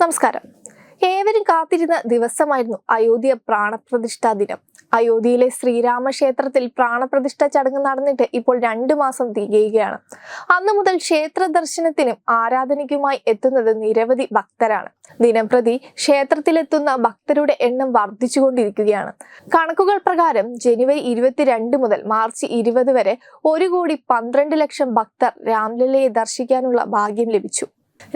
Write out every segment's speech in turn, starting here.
നമസ്കാരം. ഏവരും കാത്തിരുന്ന ദിവസമായിരുന്നു അയോധ്യ പ്രാണപ്രതിഷ്ഠാ ദിനം. അയോധ്യയിലെ ശ്രീരാമക്ഷേത്രത്തിൽ പ്രാണപ്രതിഷ്ഠ ചടങ്ങ് നടന്നിട്ട് ഇപ്പോൾ രണ്ടു മാസം തികയുകയാണ്. അന്നു മുതൽ ക്ഷേത്ര ദർശനത്തിനും ആരാധനയ്ക്കുമായി എത്തുന്നത് നിരവധി ഭക്തരാണ്. ദിനംപ്രതി ക്ഷേത്രത്തിലെത്തുന്ന ഭക്തരുടെ എണ്ണം വർദ്ധിച്ചുകൊണ്ടിരിക്കുകയാണ്. കണക്കുകൾ പ്രകാരം ജനുവരി ഇരുപത്തിരണ്ട് മുതൽ മാർച്ച് ഇരുപത് വരെ ഒരു കോടി പന്ത്രണ്ട് ലക്ഷം ഭക്തർ രാംലല്ലയെ ദർശിക്കാനുള്ള ഭാഗ്യം ലഭിച്ചു.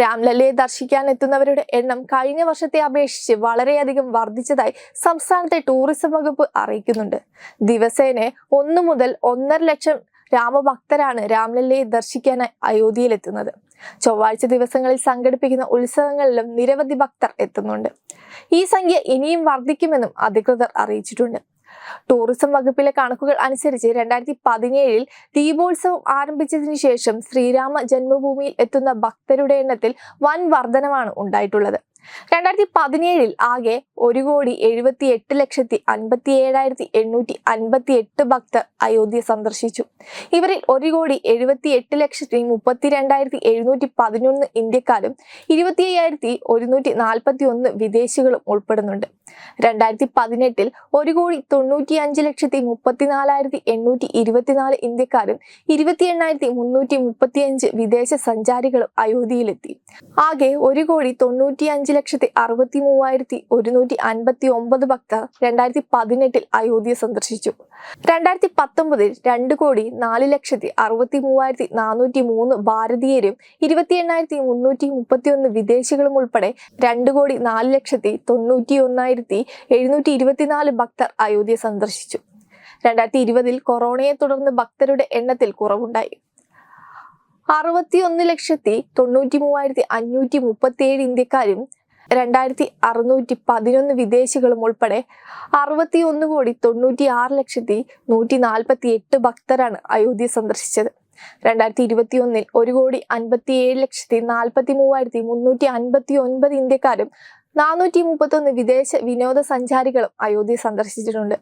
രാംലല്ലയെ ദർശിക്കാൻ എത്തുന്നവരുടെ എണ്ണം കഴിഞ്ഞ വർഷത്തെ അപേക്ഷിച്ച് വളരെയധികം വർദ്ധിച്ചതായി സംസ്ഥാനത്തെ ടൂറിസം വകുപ്പ് അറിയിക്കുന്നുണ്ട്. ദിവസേന ഒന്ന് മുതൽ ഒന്നര ലക്ഷം രാമഭക്തരാണ് രാംലല്ലയെ ദർശിക്കാനായി അയോധ്യയിലെത്തുന്നത്. ചൊവ്വാഴ്ച ദിവസങ്ങളിൽ സംഘടിപ്പിക്കുന്ന ഉത്സവങ്ങളിലും നിരവധി ഭക്തർ എത്തുന്നുണ്ട്. ഈ സംഖ്യ ഇനിയും വർദ്ധിക്കുമെന്നും അധികൃതർ അറിയിച്ചിട്ടുണ്ട്. ടൂറിസം വകുപ്പിലെ കണക്കുകൾ അനുസരിച്ച് രണ്ടായിരത്തി പതിനേഴിൽ ദീപോത്സവം ആരംഭിച്ചതിനു ശേഷം ശ്രീരാമ ജന്മഭൂമിയിൽ എത്തുന്ന ഭക്തരുടെ എണ്ണത്തിൽ വൻ വർധനമാണ് ഉണ്ടായിട്ടുള്ളത്. രണ്ടായിരത്തി പതിനേഴിൽ ആകെ ഒരു കോടി എഴുപത്തി എട്ട് ലക്ഷത്തി അൻപത്തി ഏഴായിരത്തി എണ്ണൂറ്റി അൻപത്തി എട്ട് ഭക്തർ അയോധ്യ സന്ദർശിച്ചു. ഇവരിൽ ഒരു കോടി എഴുപത്തി എട്ട് ലക്ഷത്തി മുപ്പത്തി രണ്ടായിരത്തി എഴുന്നൂറ്റി പതിനൊന്ന് ഇന്ത്യക്കാരും ഇരുപത്തി അയ്യായിരത്തി ഒരുന്നൂറ്റി നാൽപ്പത്തി ഒന്ന് വിദേശികളും ഉൾപ്പെടുന്നുണ്ട്. രണ്ടായിരത്തി പതിനെട്ടിൽ ഒരു കോടി തൊണ്ണൂറ്റി അഞ്ച് ലക്ഷത്തി മുപ്പത്തിനാലായിരത്തി എണ്ണൂറ്റി ഇരുപത്തിനാല് ഇന്ത്യക്കാരും ഇരുപത്തി എണ്ണായിരത്തി മുന്നൂറ്റി മുപ്പത്തി അഞ്ച് വിദേശ സഞ്ചാരികളും അയോധ്യയിലെത്തി. ആകെ ഒരു കോടി തൊണ്ണൂറ്റി അഞ്ച് ലക്ഷത്തി അറുപത്തി മൂവായിരത്തി ഒരുന്നൂറ്റി അൻപത്തി ഒമ്പത് ഭക്തർ രണ്ടായിരത്തി പതിനെട്ടിൽ അയോധ്യ സന്ദർശിച്ചു. രണ്ടായിരത്തി പത്തൊമ്പതിൽ രണ്ട് കോടി നാല് ലക്ഷത്തി അറുപത്തി മൂവായിരത്തി നാനൂറ്റി മൂന്ന് ഭാരതീയരും ഇരുപത്തി എണ്ണായിരത്തി മുന്നൂറ്റി മുപ്പത്തി ഒന്ന് വിദേശികളും ഉൾപ്പെടെ രണ്ട് കോടി നാല് ലക്ഷത്തി തൊണ്ണൂറ്റി ഒന്നായിരത്തി എഴുന്നൂറ്റി ഇരുപത്തിനാല് ഭക്തർ അയോധ്യ സന്ദർശിച്ചു. രണ്ടായിരത്തി ഇരുപതിൽ കൊറോണയെ തുടർന്ന് ഭക്തരുടെ എണ്ണത്തിൽ കുറവുണ്ടായി. അറുപത്തി ഒന്ന് ലക്ഷത്തി തൊണ്ണൂറ്റി മൂവായിരത്തി അഞ്ഞൂറ്റി മുപ്പത്തി ഏഴ് ഇന്ത്യക്കാരും രണ്ടായിരത്തി അറുന്നൂറ്റി പതിനൊന്ന് വിദേശികളും ഉൾപ്പെടെ അറുപത്തി ഒന്ന് കോടി തൊണ്ണൂറ്റി ആറ് ലക്ഷത്തി നൂറ്റി നാൽപ്പത്തി എട്ട് ഭക്തരാണ് അയോധ്യ സന്ദർശിച്ചത്. രണ്ടായിരത്തി ഇരുപത്തി ഒന്നിൽ ഒരു കോടി അൻപത്തി ഏഴ് ലക്ഷത്തി നാൽപ്പത്തി മൂവായിരത്തി മുന്നൂറ്റി അൻപത്തി ഒൻപത് ഇന്ത്യക്കാരും നാനൂറ്റി മുപ്പത്തൊന്ന് വിദേശ വിനോദസഞ്ചാരികളും അയോധ്യ സന്ദർശിച്ചിട്ടുണ്ട്.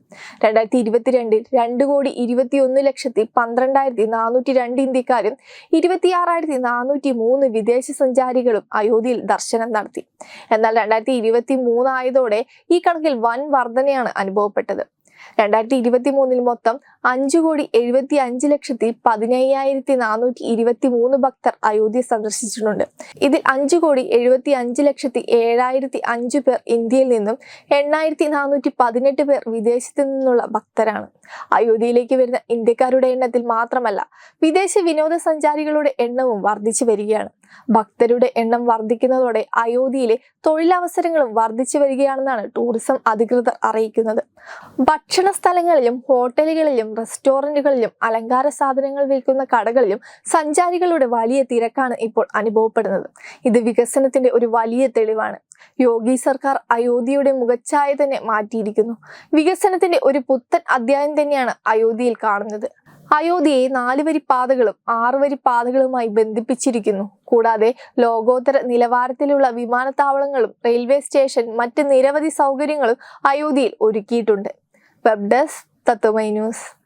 രണ്ടായിരത്തി ഇരുപത്തിരണ്ടിൽ രണ്ട് കോടി ഇരുപത്തി ഒന്ന് ലക്ഷത്തി പന്ത്രണ്ടായിരത്തി നാനൂറ്റി രണ്ട് ഇന്ത്യക്കാരും ഇരുപത്തിയാറായിരത്തി നാനൂറ്റി മൂന്ന് വിദേശ സഞ്ചാരികളും അയോധ്യയിൽ ദർശനം നടത്തി. എന്നാൽ രണ്ടായിരത്തി ഇരുപത്തി മൂന്നായതോടെ ഈ കണക്കിൽ വൻ വർധനയാണ് അനുഭവപ്പെട്ടത്. രണ്ടായിരത്തി ഇരുപത്തി മൂന്നിൽ മൊത്തം അഞ്ചു കോടി എഴുപത്തി അഞ്ച് ലക്ഷത്തി പതിനയ്യായിരത്തി നാനൂറ്റി ഇരുപത്തി മൂന്ന് ഭക്തർ അയോധ്യ സന്ദർശിച്ചിട്ടുണ്ട്. ഇതിൽ അഞ്ചു കോടി എഴുപത്തി അഞ്ച് ലക്ഷത്തി ഏഴായിരത്തി അഞ്ച് പേർ ഇന്ത്യയിൽ നിന്നും എണ്ണായിരത്തി നാനൂറ്റി പതിനെട്ട് പേർ വിദേശത്തു നിന്നുള്ള ഭക്തരാണ്. അയോധ്യയിലേക്ക് വരുന്ന ഇന്ത്യക്കാരുടെ എണ്ണത്തിൽ മാത്രമല്ല വിദേശ വിനോദസഞ്ചാരികളുടെ എണ്ണവും വർദ്ധിച്ചു വരികയാണ്. ഭക്തരുടെ എണ്ണം വർദ്ധിക്കുന്നതോടെ അയോധ്യയിലെ തൊഴിലവസരങ്ങളും വർദ്ധിച്ചു വരികയാണെന്നാണ് ടൂറിസം അധികൃതർ അറിയിക്കുന്നത്. ഭക്ഷണ സ്ഥലങ്ങളിലും ഹോട്ടലുകളിലും റെസ്റ്റോറന്റുകളിലും അലങ്കാര സാധനങ്ങൾ വിൽക്കുന്ന കടകളിലും സഞ്ചാരികളുടെ വലിയ തിരക്കാണ് ഇപ്പോൾ അനുഭവപ്പെടുന്നത്. ഇത് വികസനത്തിന്റെ ഒരു വലിയ തെളിവാണ്. യോഗി സർക്കാർ അയോധ്യയുടെ മുഖച്ഛായ തന്നെ മാറ്റിയിരിക്കുന്നു. വികസനത്തിന്റെ ഒരു പുത്തൻ അധ്യായം തന്നെയാണ് അയോധ്യയിൽ കാണുന്നത്. അയോധ്യയെ നാലുവരി പാതകളും ആറുവരി പാതകളുമായി ബന്ധിപ്പിച്ചിരിക്കുന്നു. കൂടാതെ ലോകോത്തര നിലവാരത്തിലുള്ള വിമാനത്താവളങ്ങളും റെയിൽവേ സ്റ്റേഷൻ മറ്റ് നിരവധി സൗകര്യങ്ങളും അയോധ്യയിൽ ഒരുക്കിയിട്ടുണ്ട്. Web desk Tatwamayi news.